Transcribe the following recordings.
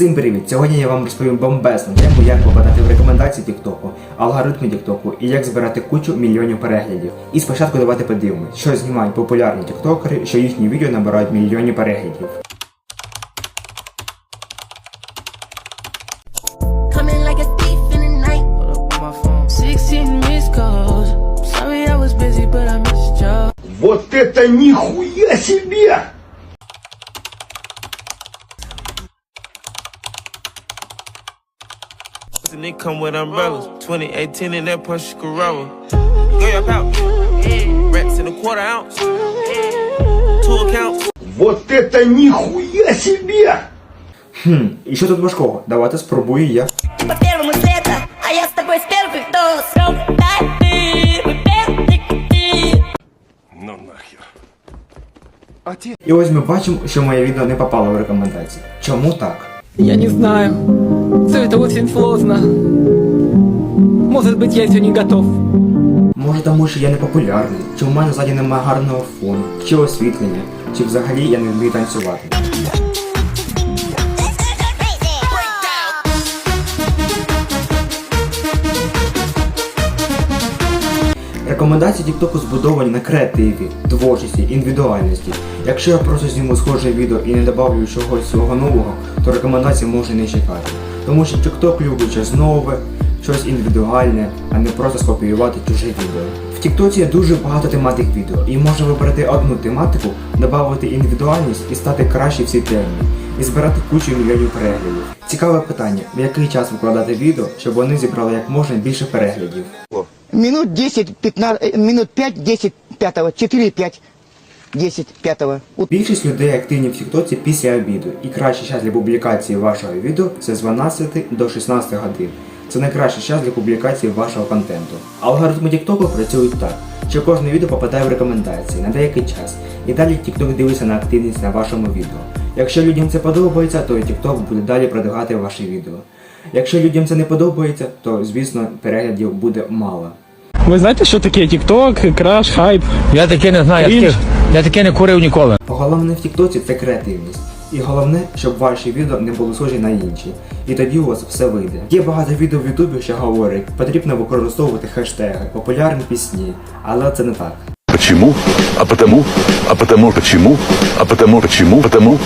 Всім привіт! Сьогодні я вам розповім бомбезну тему, як попадати в рекомендації Тіктоку, алгоритми Тіктоку і як збирати кучу мільйонів переглядів. І спочатку давайте подивимось, що знімають популярні тіктокери, що їхні відео набирають мільйонні переглядів. Coming like a thief And they come with umbrellas. 2018 in that Porsche Corolla. Go your pouch. Racks in a quarter ounce. Two accounts. Вот это нихуя себе! Хм, і що тут важкого? Давайте спробую я. По первому с лета, а я с тобой с первых доз. Дай ты, мы первый ты. І ось ми бачимо, що моє відео не попало в рекомендації. Чому так? Я не знаю. Все это очень сложно. Может быть, я еще не готов. Може тому, що я не популярний, чи в мене ззаді немає гарного фону, чи освітлення, чи взагалі я не вмію танцювати. Рекомендації TikTok збудовані на креативі, творчості, індивідуальності. Якщо я просто зніму схоже відео і не добавлю чогось свого нового, то рекомендації може не чекати. Тому що TikTok любить щось нове, щось індивідуальне, а не просто скопіювати чуже відео. В TikTok є дуже багато тематик відео, і можна вибрати одну тематику, додати індивідуальність і стати краще в цій темі, і збирати кучу мільйонів переглядів. Цікаве питання, в який час викладати відео, щоб вони зібрали як можна більше переглядів. Минут 10, 15, э, минут 5, 10, 5, 4, 5, 10, 5. Більшість людей активні в Тіктоці після обіду, і кращий час для публікації вашого відео це з 12 до 16 годин. Це найкращий час для публікації вашого контенту. Алгоритми Тіктоку працюють так, що кожне відео попадає в рекомендації на деякий час, і далі TikTok дивиться на активність на вашому відео. Якщо людям це подобається, то і TikTok буде далі продвигати ваші відео. Якщо людям це не подобається, то звісно переглядів буде мало. Ви знаєте, що таке TikTok, краш, хайп? Я таке не знаю, я таке, я таке не курив ніколи. Головне в Тіктоці це креативність. І головне, щоб ваші відео не були схожі на інші. І тоді у вас все вийде. Є багато відео в Ютубі, що говорять, потрібно використовувати хештеги, популярні пісні, але це не так. Почему? А потому? А потому почему? А потому почему? Потому?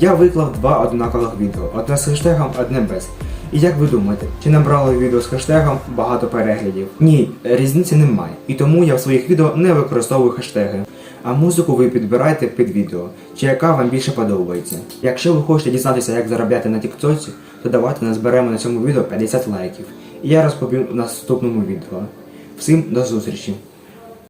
Я виклав два однакових відео, одне з хештегом, одне без. І як ви думаєте, чи набрало відео з хештегом багато переглядів? Ні, різниці немає. І тому я в своїх відео не використовую хештеги. А музику ви підбираєте під відео, чи яка вам більше подобається. Якщо ви хочете дізнатися, як заробляти на тіктоці, то давайте назберемо на цьому відео 50 лайків. І я розповім в наступному відео. Всім до зустрічі!